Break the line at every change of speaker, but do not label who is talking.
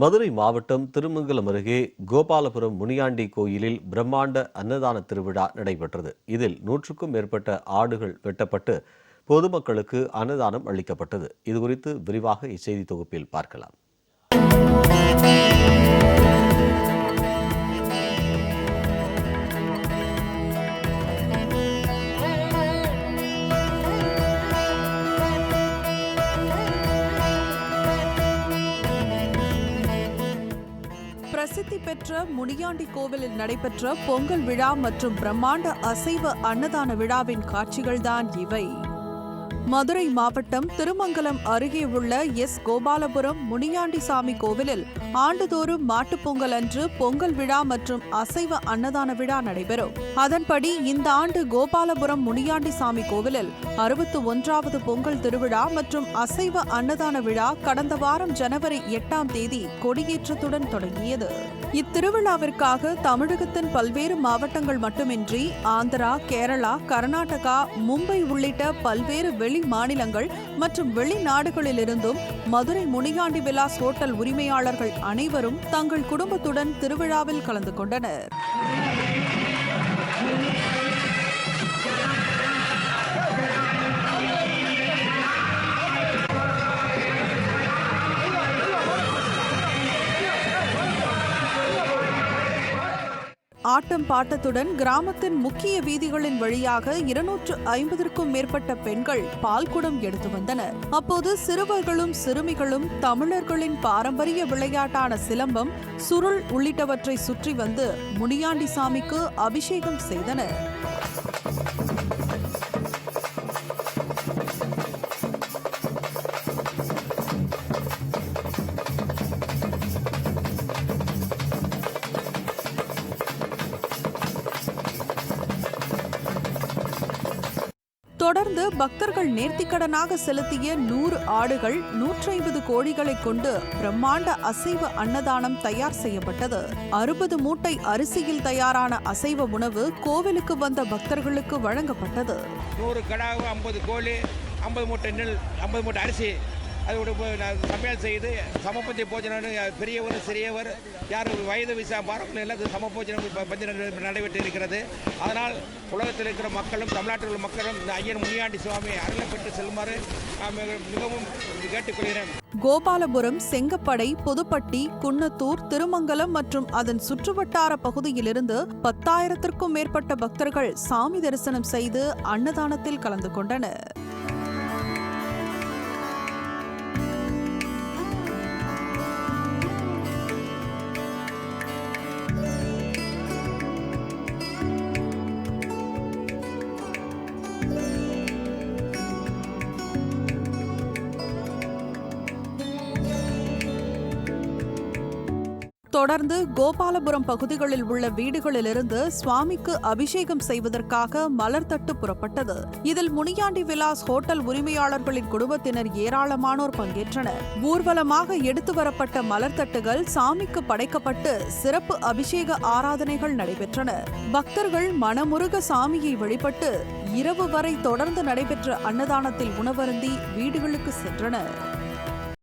மதுரை மாவட்டம் திருமங்கலம் அருகே கோபாலபுரம் முனியாண்டி கோயிலில் பிரம்மாண்ட அன்னதான திருவிழா நடைபெற்றது. இதில் நூற்றுக்கும் மேற்பட்ட ஆடுகள் வெட்டப்பட்டு பொதுமக்களுக்கு அன்னதானம் அளிக்கப்பட்டது. இதுகுறித்து விரிவாக இச்செய்தி தொகுப்பில் பார்க்கலாம்.
பெற்ற முனியாண்டி கோவிலில் நடைபெற்ற பொங்கல் விழா மற்றும் பிரம்மாண்ட அசைவ அன்னதான விழாவின் காட்சிகள்தான் இவை. மதுரை மாவட்டம் திருமங்கலம் அருகே உள்ள எஸ். கோபாலபுரம் முனியாண்டி சாமி கோவிலில் ஆண்டுதோறும் மாட்டுப்பொங்கல் அன்று பொங்கல் விழா மற்றும் அசைவ அன்னதான விழா நடைபெறும். அதன்படி இந்த ஆண்டு கோபாலபுரம் முனியாண்டி சாமி கோவிலில் அறுபத்து ஒன்றாவது பொங்கல் திருவிழா மற்றும் அசைவ அன்னதான விழா கடந்த வாரம் ஜனவரி எட்டாம் தேதி கொடியேற்றத்துடன் தொடங்கியது. இத்திருவிழாவிற்காக தமிழகத்தின் பல்வேறு மாவட்டங்கள் மட்டுமின்றி ஆந்திரா கேரளா கர்நாடகா மும்பை உள்ளிட்ட பல்வேறு வெளி மாநிலங்கள் மற்றும் வெளிநாடுகளிலிருந்தும் மதுரை முனியாண்டி விலாஸ் ஹோட்டல் உரிமையாளர்கள் அனைவரும் தங்கள் குடும்பத்துடன் திருவிழாவில் கலந்து கொண்டனர். ஆட்டம் பாட்டத்துடன் கிராமத்தின் முக்கிய வீதிகளின் வழியாக இருநூற்று ஐம்பதற்கும் மேற்பட்ட பெண்கள் பால்குடம் எடுத்து வந்தனர். அப்போது சிறுவர்களும் சிறுமிகளும் தமிழர்களின் பாரம்பரிய விளையாட்டான சிலம்பம் சுருள் உள்ளிட்டவற்றை சுற்றி வந்து முனியாண்டி சாமிக்கு அபிஷேகம் செய்தனர். தொடர்ந்து பக்தர்கள் நேர்த்திக்கடனாக செலுத்திய நூறு ஆடுகள் நூற்றி ஐம்பது கோழிகளை கொண்டு பிரம்மாண்ட அசைவ அன்னதானம் தயார் செய்யப்பட்டது. அறுபது மூட்டை அரிசியில் தயாரான அசைவ உணவு கோவிலுக்கு வந்த பக்தர்களுக்கு வழங்கப்பட்டது.
நூறு கடாவு ஐம்பது கோழி ஐம்பது மூட்டை நெல் ஐம்பது மூட்டை அரிசி அதோட நான் சமையல் செய்து சமபந்தி போஜனம் பெரியவர் சிறியவர் யார் வயது விசா பாரம்பரியம் இல்லாத சமபோஜனம் ப- நடைபெற்று இருக்கிறது. அதனால் உலகத்தில் இருக்கிற மக்களும் தமிழ்நாட்டில் உள்ள மக்களும் இந்த ஐயன் முனியாண்டி சுவாமி அருளை பெற்று செல்லுமாறு மிகவும் கேட்டுக்கொள்கிறேன்.
கோபாலபுரம் செங்கப்படை புதுப்பட்டி குன்னத்தூர் திருமங்கலம் மற்றும் அதன் சுற்றுவட்டார பகுதியிலிருந்து பத்தாயிரத்திற்கும் மேற்பட்ட பக்தர்கள் சாமி தரிசனம் செய்து அன்னதானத்தில் கலந்து கொண்டனர். Yeah. தொடர்ந்து கோபாலபுரம் பகுதிகளில் உள்ள வீடுகளிலிருந்து சுவாமிக்கு அபிஷேகம் செய்வதற்காக மலர் தட்டு புறப்பட்டது. இதில் முனியாண்டி விலாஸ் ஹோட்டல் உரிமையாளர்களின் குடும்பத்தினர் ஏராளமானோர் பங்கேற்றனர். ஊர்வலமாக எடுத்து வரப்பட்ட மலர் தட்டுகள் சாமிக்கு படைக்கப்பட்டு சிறப்பு அபிஷேக ஆராதனைகள் நடைபெற்றன. பக்தர்கள் மனமுருக சாமியை வழிபட்டு இரவு வரை தொடர்ந்து நடைபெற்ற அன்னதானத்தில் உணவருந்தி வீடுகளுக்கு சென்றனர்.